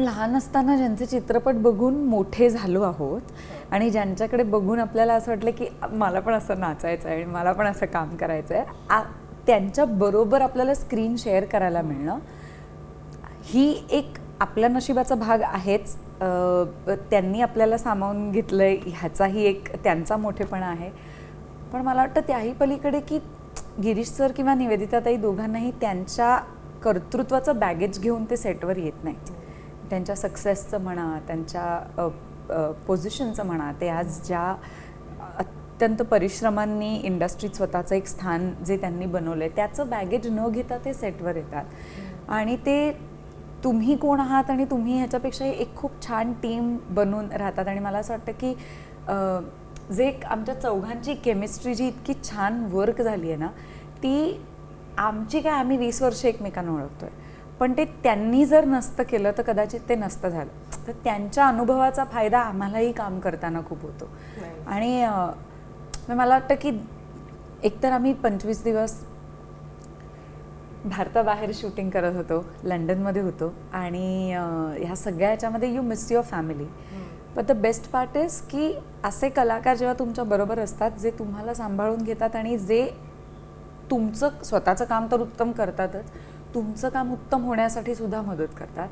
आपण लहान असताना ज्यांचे चित्रपट बघून मोठे झालो आहोत आणि ज्यांच्याकडे बघून आपल्याला असं वाटलं की मला पण असं नाचायचं आहे आणि मला पण असं काम करायचं आहे त्यांच्याबरोबर आपल्याला स्क्रीन शेअर करायला मिळणं ही एक आपल्या नशिबाचा भाग आहेच. त्यांनी आपल्याला सामावून घेतलंय ह्याचाही एक त्यांचा मोठेपणा आहे. पण मला वाटतं त्याही पलीकडे की गिरीश सर किंवा निवेदिताताई दोघांनाही त्यांच्या कर्तृत्वाचं बॅगेज घेऊन ते सेटवर येत नाहीत. त्यांच्या सक्सेसचं म्हणा त्यांच्या पोझिशनचं म्हणा ते आज ज्या अत्यंत परिश्रमांनी इंडस्ट्रीत स्वतःचं एक स्थान जे त्यांनी बनवलं आहे त्याचं बॅगेज न घेता ते सेटवर येतात. आणि ते तुम्ही कोण आहात आणि तुम्ही ह्याच्यापेक्षा एक खूप छान टीम बनून राहतात. आणि मला असं वाटतं की जे एक आमच्या चौघांची केमिस्ट्री जी इतकी छान वर्क झाली आहे ना ती आमची काय आम्ही वीस वर्ष एकमेकांना ओळखतोय. पण ते त्यांनी जर नसतं केलं तर कदाचित ते नसतं झालं. तर त्यांच्या अनुभवाचा फायदा आम्हालाही काम करताना खूप होतो. आणि मग मला वाटतं की एकतर आम्ही पंचवीस दिवस भारताबाहेर शूटिंग करत होतो लंडनमध्ये होतो आणि ह्या सगळ्या ह्याच्यामध्ये यू मिस युअर फॅमिली पण द बेस्ट पार्ट इज की असे कलाकार जेव्हा तुमच्या बरोबर असतात जे तुम्हाला सांभाळून घेतात आणि जे तुमचं स्वतःचं काम तर उत्तम करतातच तुमचं काम उत्तम होण्यासाठी सुद्धा मदत करतात.